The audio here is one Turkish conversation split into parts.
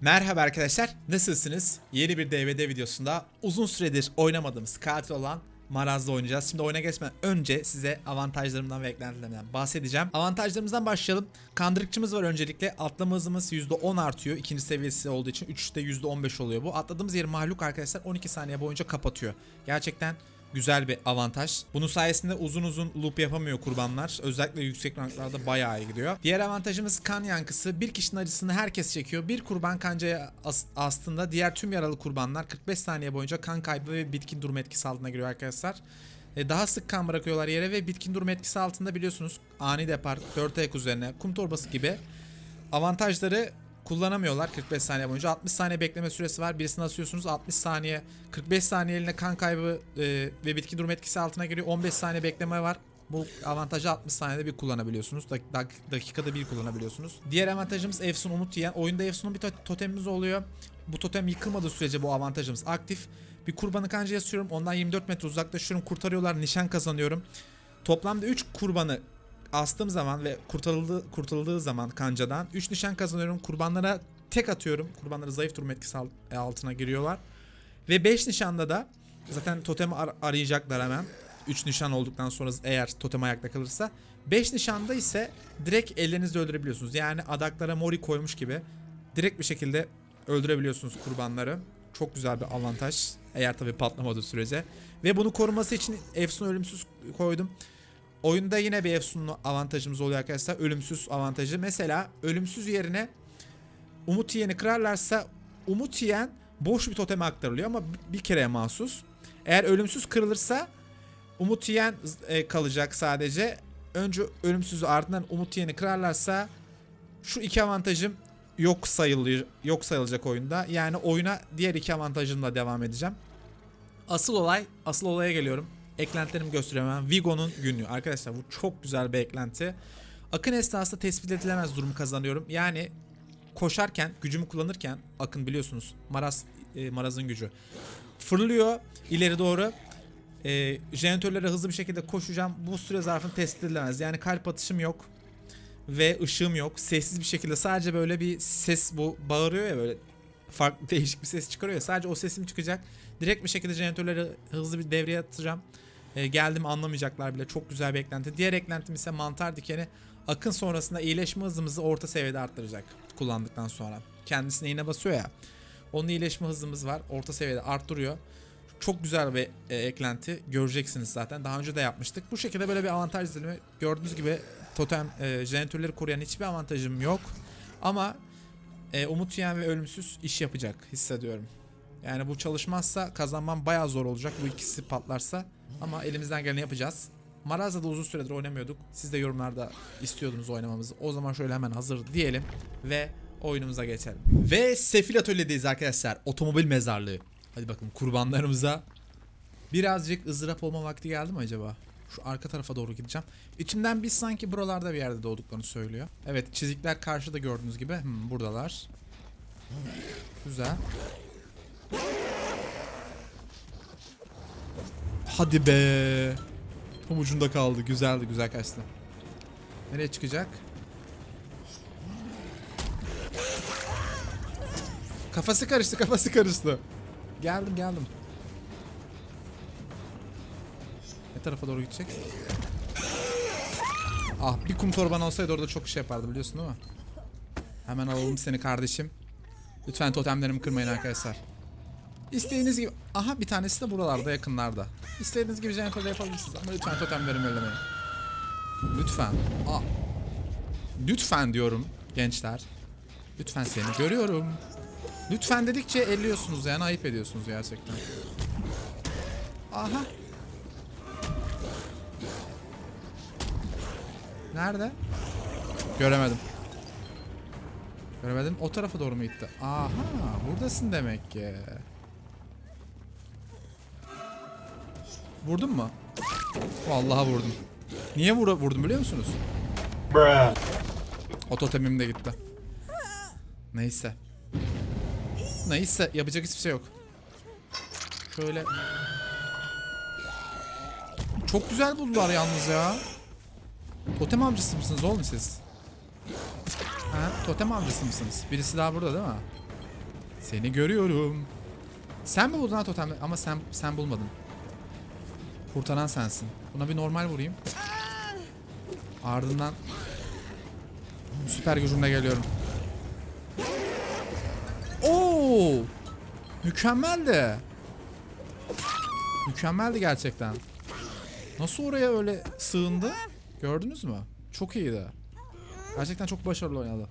Merhaba arkadaşlar, nasılsınız? Yeni bir DVD videosunda uzun süredir oynamadığımız katil olan Maraz'da oynayacağız. Şimdi oyuna geçmeden önce size avantajlarımdan ve eklentilerimden bahsedeceğim. Avantajlarımızdan başlayalım. Kandırıkçımız var öncelikle. Atlama hızımız %10 artıyor. İkinci seviyesi olduğu için 3'te %15 oluyor bu. Atladığımız yeri mahluk arkadaşlar 12 saniye boyunca kapatıyor. Gerçekten güzel bir avantaj. Bunun sayesinde uzun uzun loop yapamıyor kurbanlar. Özellikle yüksek ranklarda bayağı iyi gidiyor. Diğer avantajımız kan yankısı. Bir kişinin acısını herkes çekiyor. Bir kurban kancaya as- astığında diğer tüm yaralı kurbanlar 45 saniye boyunca kan kaybı ve bitkin durum etkisi altına giriyor arkadaşlar. E, Daha sık kan bırakıyorlar yere ve bitkin durum etkisi altında biliyorsunuz ani depar, 4 ayak üzerine, kum torbası gibi avantajları kullanamıyorlar 45 saniye boyunca. 60 saniye bekleme süresi var. Birisini asıyorsunuz 60 saniye. 45 saniye eline kan kaybı e, ve bitki durum etkisi altına giriyor. 15 saniye bekleme var. Bu avantajı 60 saniyede bir kullanabiliyorsunuz. Dak- dak- dakikada bir kullanabiliyorsunuz. Diğer avantajımız Efsun Umut yiyen. Oyunda Efsun'un bir to- totemimiz oluyor. Bu totem yıkılmadığı sürece bu avantajımız aktif. Bir kurbanı kanca asıyorum. Ondan 24 metre uzaklaşıyorum. Kurtarıyorlar. Nişan kazanıyorum. Toplamda 3 kurbanı astığım zaman ve kurtarıldığı, kurtarıldığı zaman kancadan 3 nişan kazanıyorum. Kurbanlara tek atıyorum. Kurbanları zayıf durum etkisi al- altına giriyorlar. Ve 5 nişanda da zaten totemi ar- arayacaklar hemen. 3 nişan olduktan sonra eğer totem ayakta kalırsa. 5 nişanda ise direkt ellerinizle öldürebiliyorsunuz. Yani adaklara mori koymuş gibi direkt bir şekilde öldürebiliyorsunuz kurbanları. Çok güzel bir avantaj. Eğer tabi patlamadığı sürece. Ve bunu koruması için Efsun ölümsüz koydum. Oyunda yine bir Efsun'un avantajımız oluyor arkadaşlar. Ölümsüz avantajı. Mesela ölümsüz yerine Umut Yiyen'i kırarlarsa Umut Yiyen boş bir toteme aktarılıyor ama bir kereye mahsus. Eğer ölümsüz kırılırsa Umut Yiyen e, kalacak sadece. Önce ölümsüzü ardından Umut Yiyen'i kırarlarsa şu iki avantajım yok sayılıyor yok sayılacak oyunda. Yani oyuna diğer iki avantajımla devam edeceğim. Asıl olay, asıl olaya geliyorum. Eklentilerimi gösteriyorum. Vigo'nun günlüğü. Arkadaşlar bu çok güzel bir eklenti. Akın esnasında tespit edilemez durum kazanıyorum. Yani koşarken, gücümü kullanırken, Akın biliyorsunuz Maraz, e, Maraz'ın gücü. Fırlıyor ileri doğru. E, jeneratörlere hızlı bir şekilde koşacağım. Bu süre zarfında tespit edilemez. Yani kalp atışım yok. Ve ışığım yok. Sessiz bir şekilde sadece böyle bir ses bu bağırıyor ya böyle farklı değişik bir ses çıkarıyor. Sadece o sesim çıkacak. Direkt bir şekilde jeneratörleri hızlı bir devreye atacağım. E, geldim anlamayacaklar bile. Çok güzel bir eklenti. Diğer eklentim ise mantar dikeni. Akın sonrasında iyileşme hızımızı orta seviyede arttıracak kullandıktan sonra. Kendisine iğne basıyor ya. Onun iyileşme hızımız var. Orta seviyede arttırıyor. Çok güzel bir e, eklenti. Göreceksiniz zaten. Daha önce de yapmıştık. Bu şekilde böyle bir avantaj dilimi. Gördüğünüz gibi totem e, jeneratörleri koruyan hiçbir avantajım yok. Ama e, Umut Yiyen ve Ölümsüz iş yapacak hissediyorum. Yani bu çalışmazsa kazanmam bayağı zor olacak. Bu ikisi patlarsa. Ama elimizden geleni yapacağız. Maraz'da da uzun süredir oynamıyorduk. Siz de yorumlarda istiyordunuz oynamamızı. O zaman şöyle hemen hazır diyelim ve oyunumuza geçelim. Ve Sefil Atölye'deyiz arkadaşlar. Otomobil mezarlığı. Hadi bakalım kurbanlarımıza birazcık ızdırap olma vakti geldi mi acaba? Şu arka tarafa doğru gideceğim. İçimden biz sanki buralarda bir yerde doğduklarını söylüyor. Evet çizikler karşıda gördüğünüz gibi. Hmm, buradalar. Güzel. Hadi be. Tam ucunda kaldı. Güzeldi güzel kaçtı. Nereye çıkacak? Kafası karıştı kafası karıştı. Geldim geldim. Ne tarafa doğru gidecek? Ah bir kum torban olsaydı orada çok şey yapardı biliyorsun değil mi? Hemen alalım seni kardeşim. Lütfen totemlerimi kırmayın arkadaşlar. İstediğiniz gibi... Aha bir tanesi de buralarda yakınlarda. İstediğiniz gibi jeneratörle yapabilirsiniz ama lütfen totemlerimi ellemeyin. Lütfen. Aa. Lütfen diyorum gençler. Lütfen seni görüyorum. Lütfen dedikçe elliyorsunuz yani ayıp ediyorsunuz gerçekten. Aha. Nerede? Göremedim. Göremedim. O tarafa doğru mu gitti? Aha, buradasın demek ki. Vurdun mu? Vallahi vurdum. Niye vura vurdum biliyor musunuz? Bruh. O totemim de gitti. Neyse. Neyse yapacak hiçbir şey yok. Şöyle. Çok güzel buldular yalnız ya. Totem avcısı mısınız oğlum siz? Ha, totem avcısı mısınız? Birisi daha burada değil mi? Seni görüyorum. Sen mi buldun ha totemleri? Ama sen sen bulmadın. Kurtaran sensin. Buna bir normal vurayım. Ardından süper gücümle geliyorum. Oo! Mükemmeldi. Mükemmeldi gerçekten. Nasıl oraya öyle sığındı? Gördünüz mü? Çok iyiydi. Gerçekten çok başarılı oynadı.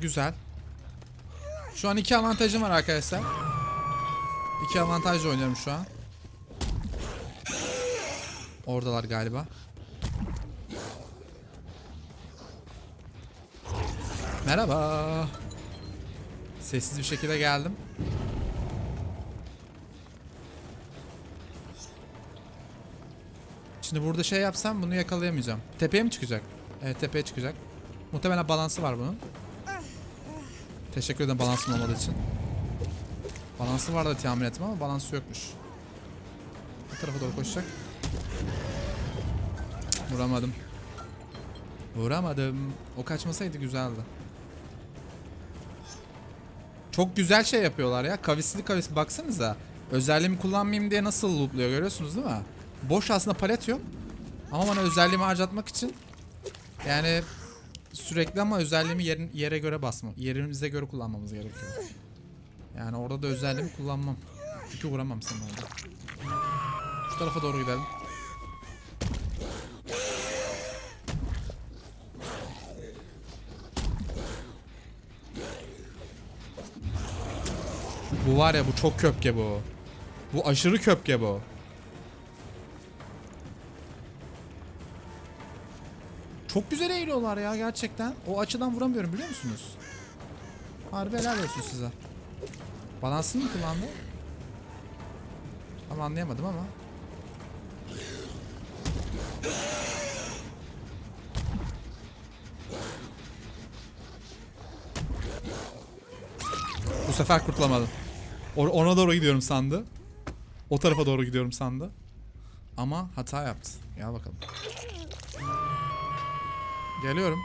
Güzel. Şu an iki avantajım var arkadaşlar. İki avantajla oynuyorum şu an. Oradalar galiba. Merhaba. Sessiz bir şekilde geldim. Şimdi burada şey yapsam bunu yakalayamayacağım. Tepeye mi çıkacak? Evet tepeye çıkacak. Muhtemelen balansı var bunun. Teşekkür ederim balansın olmadığı için. Balansı var da tahmin ettim ama balansı yokmuş. Bu tarafa doğru koşacak. Vuramadım. Vuramadım. O kaçmasaydı güzeldi. Çok güzel şey yapıyorlar ya. Kavisli kavis baksanıza. Özelliğimi kullanmayayım diye nasıl loopluyor görüyorsunuz değil mi? Boş aslında palet yok. Ama bana özelliğimi harcatmak için yani sürekli ama özelliğimi yerin, yere göre basma. Yerimize göre kullanmamız gerekiyor. Yani orada da özelliğimi kullanmam. Çünkü vuramam sana orada. Şu tarafa doğru gidelim. Bu var ya bu çok köpke bu. Bu aşırı köpke bu. Çok güzel eğiliyorlar ya gerçekten. O açıdan vuramıyorum biliyor musunuz? Harbi helal olsun size. Balansını mı kullandı? Tam anlayamadım ama. Sefer kurtulamadım. O- Ona doğru gidiyorum sandı. O tarafa doğru gidiyorum sandı. Ama hata yaptı. Gel bakalım. Geliyorum.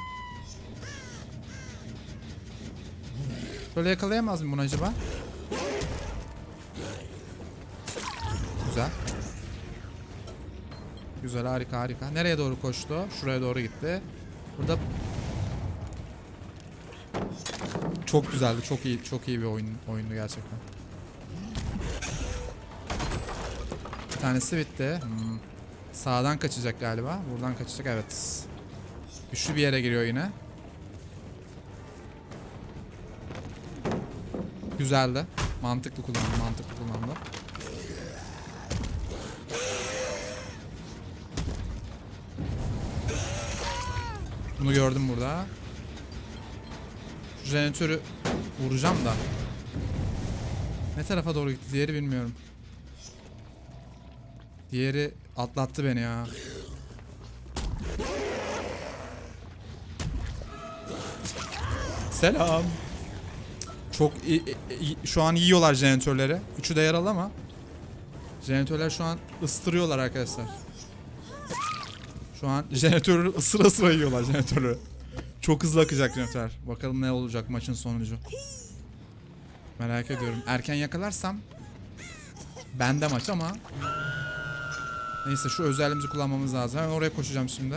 Böyle yakalayamaz mıyım bunu acaba? Güzel. Güzel harika harika. Nereye doğru koştu? Şuraya doğru gitti. Burada çok güzeldi. Çok iyi çok iyi bir oyun oyundu gerçekten. Bir tanesi bitti. Hmm. Sağdan kaçacak galiba. Buradan kaçacak evet. Güçlü bir yere giriyor yine. Güzeldi. Mantıklı kullandı, mantıklı kullandı. Bunu gördüm burada. Jeneratörü vuracağım da. Ne tarafa doğru gitti diğeri bilmiyorum. Diğeri atlattı beni ya. Selam. Çok şu an yiyorlar jeneratörleri. Üçü de yaralı ama jeneratörler şu an ıstırıyorlar arkadaşlar. Şu an jeneratörü ısıra ısıra yiyorlar jeneratörü. Çok hızlı akacak jeneratör. Bakalım ne olacak maçın sonucu. Merak ediyorum. Erken yakalarsam bende maç ama Neyse şu özelliğimizi kullanmamız lazım. Hemen oraya koşacağım şimdi.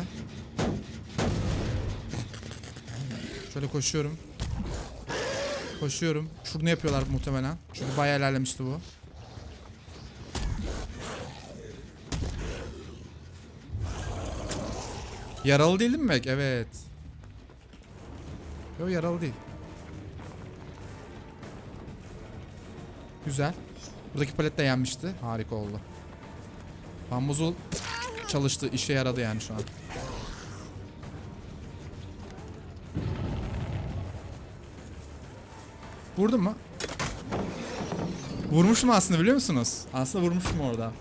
Şöyle koşuyorum. Koşuyorum. Şunu yapıyorlar muhtemelen. Çünkü bayağı ilerlemişti bu. Yaralı değil mi? Evet. Yok yaralı değil. Güzel. Buradaki palet de yenmişti. Harika oldu. Bambuzul çalıştı. işe yaradı yani şu an. Vurdum mu? Vurmuşum aslında biliyor musunuz? Aslında vurmuşum orada.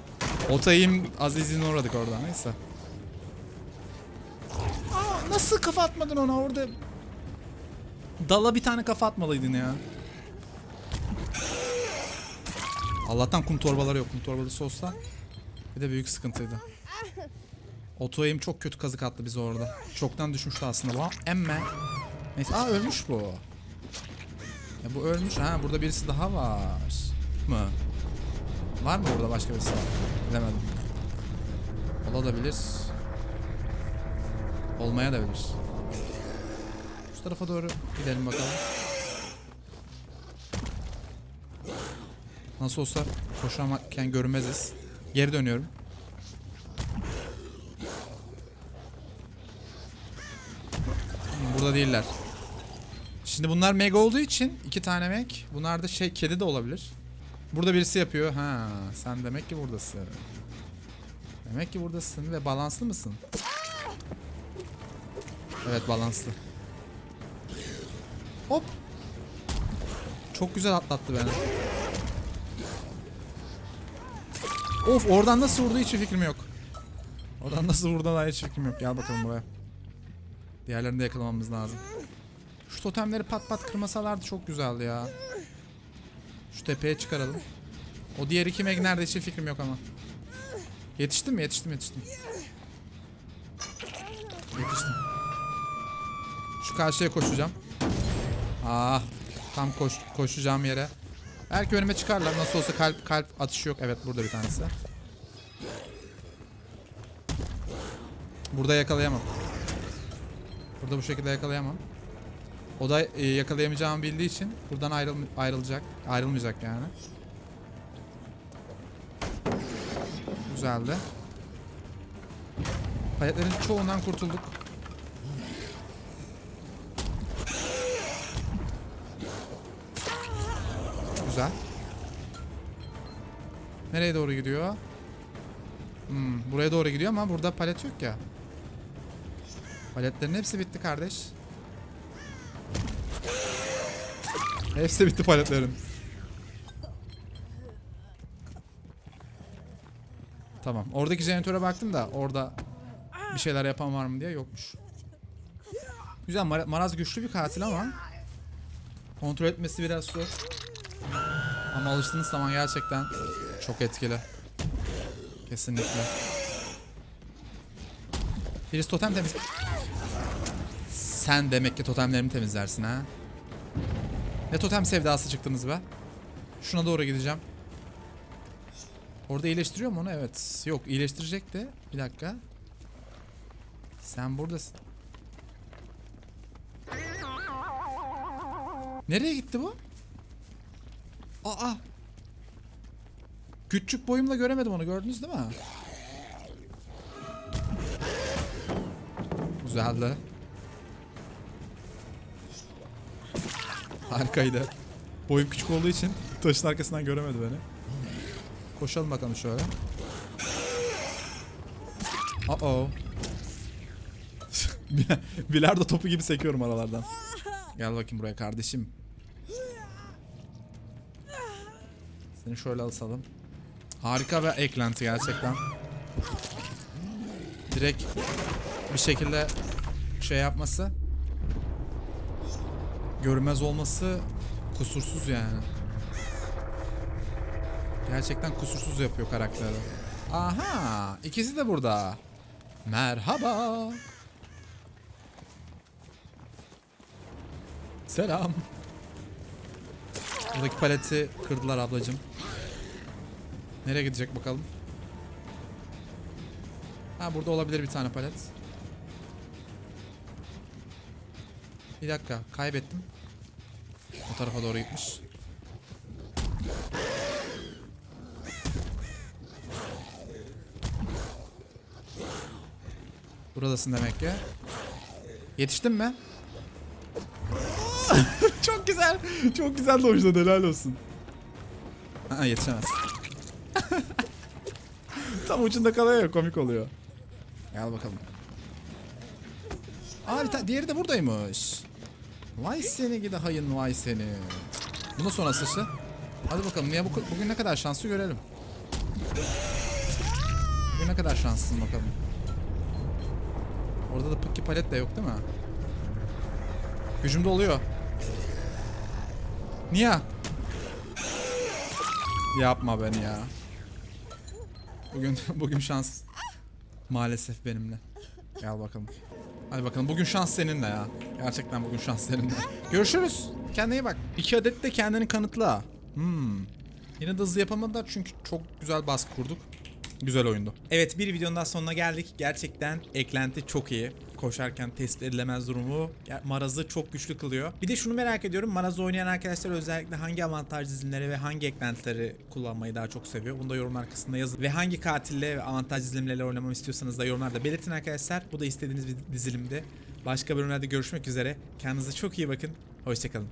Otayım Aziz'in uğradık orada neyse. Aa, nasıl kafa atmadın ona orada? Dala bir tane kafa atmalıydın ya. Allah'tan kum torbaları yok. Kum torbalısı olsa bir de büyük sıkıntıydı. Oto aim çok kötü kazık attı bize orada. Çoktan düşmüştü aslında bu. Emme. Neyse aa ölmüş bu. Ya bu ölmüş. Ha burada birisi daha var. Mı? Var mı burada başka birisi? Bilemedim. Olabilir. Olmaya da bilir. Tarafa doğru gidelim bakalım. Nasıl olsa koşarken görünmeziz. Geri dönüyorum. Burada değiller. Şimdi bunlar meg olduğu için iki tane meg. Bunlar da şey kedi de olabilir. Burada birisi yapıyor. Ha, sen demek ki buradasın. Demek ki buradasın ve balanslı mısın? Evet balanslı. Hop. Çok güzel atlattı beni. Of oradan nasıl vurdu hiç fikrim yok. Oradan nasıl vurduğuna hiç fikrim yok. Gel bakalım buraya. Diğerlerini de yakalamamız lazım. Şu totemleri pat pat kırmasalardı çok güzeldi ya. Şu tepeye çıkaralım. O diğer iki meg nerede hiç fikrim yok ama. Yetiştim mi? Yetiştim yetiştim. Yetiştim. Şu karşıya koşacağım. Ah, tam koş, koşacağım yere. Belki önüme çıkarlar. Nasıl olsa kalp kalp atışı yok. Evet burada bir tanesi. Burada yakalayamam. Burada bu şekilde yakalayamam. O da e, yakalayamayacağımı bildiği için buradan ayrıl ayrılacak. Ayrılmayacak yani. Güzeldi. Paletlerin çoğundan kurtulduk. Güzel. Nereye doğru gidiyor? Hmm, buraya doğru gidiyor ama burada palet yok ya. Paletlerin hepsi bitti kardeş. Hepsi bitti paletlerin. Tamam. Oradaki jeneratöre baktım da orada bir şeyler yapan var mı diye yokmuş. Güzel. Mar- Maraz güçlü bir katil ama kontrol etmesi biraz zor. Ama alıştığınız zaman gerçekten çok etkili. Kesinlikle. Birisi totem temiz. Sen demek ki totemlerimi temizlersin ha. Ne totem sevdası çıktınız be. Şuna doğru gideceğim. Orada iyileştiriyor mu onu? Evet. Yok iyileştirecek de. Bir dakika. Sen buradasın. Nereye gitti bu? Aa. Küçük boyumla göremedim onu. Gördünüz değil mi? Güzeldi. Harikaydı. Boyum küçük olduğu için taşın arkasından göremedi beni. Koşalım bakalım şöyle. Uh oh. Bilardo topu gibi sekiyorum aralardan. Gel bakayım buraya kardeşim. Seni şöyle alsalım. Harika bir eklenti gerçekten. Direkt bir şekilde şey yapması görünmez olması kusursuz yani. Gerçekten kusursuz yapıyor karakteri. Aha, ikisi de burada. Merhaba. Selam. Buradaki paleti kırdılar ablacım. Nereye gidecek bakalım? Ha burada olabilir bir tane palet. Bir dakika kaybettim. O tarafa doğru gitmiş. Buradasın demek ki. Yetiştin mi? çok güzel. Çok güzel dojladı helal olsun. Ha, yetişemez. Tam ucunda kalıyor ya komik oluyor. Gel bakalım. Aa bir ta- diğeri de buradaymış. Vay seni gidi hayın vay seni. Bundan sonrası işte. Hadi bakalım ya bu, bugün ne kadar şanslı görelim. Bugün ne kadar şanslısın bakalım. Orada da pıkki palet de yok değil mi? Gücümde oluyor. Niye? Yapma beni ya. Bugün bugün şans maalesef benimle. Gel bakalım. Hadi bakalım bugün şans seninle ya. Gerçekten bugün şans seninle. Görüşürüz. Kendine iyi bak. İki adet de kendini kanıtla. Hmm. Yine de hızlı yapamadılar çünkü çok güzel baskı kurduk. Güzel oyundu. Evet bir videonun daha sonuna geldik. Gerçekten eklenti çok iyi. Koşarken tespit edilemez durumu Maraz'ı çok güçlü kılıyor. Bir de şunu merak ediyorum. Maraz'ı oynayan arkadaşlar özellikle hangi avantaj dizilimleri ve hangi eklentileri kullanmayı daha çok seviyor? Bunu da yorumlar kısmında yazın. Ve hangi katille ve avantaj dizilimleriyle oynamamı istiyorsanız da yorumlarda belirtin arkadaşlar. Bu da istediğiniz bir dizilimdi. Başka bölümlerde görüşmek üzere. Kendinize çok iyi bakın. Hoşçakalın.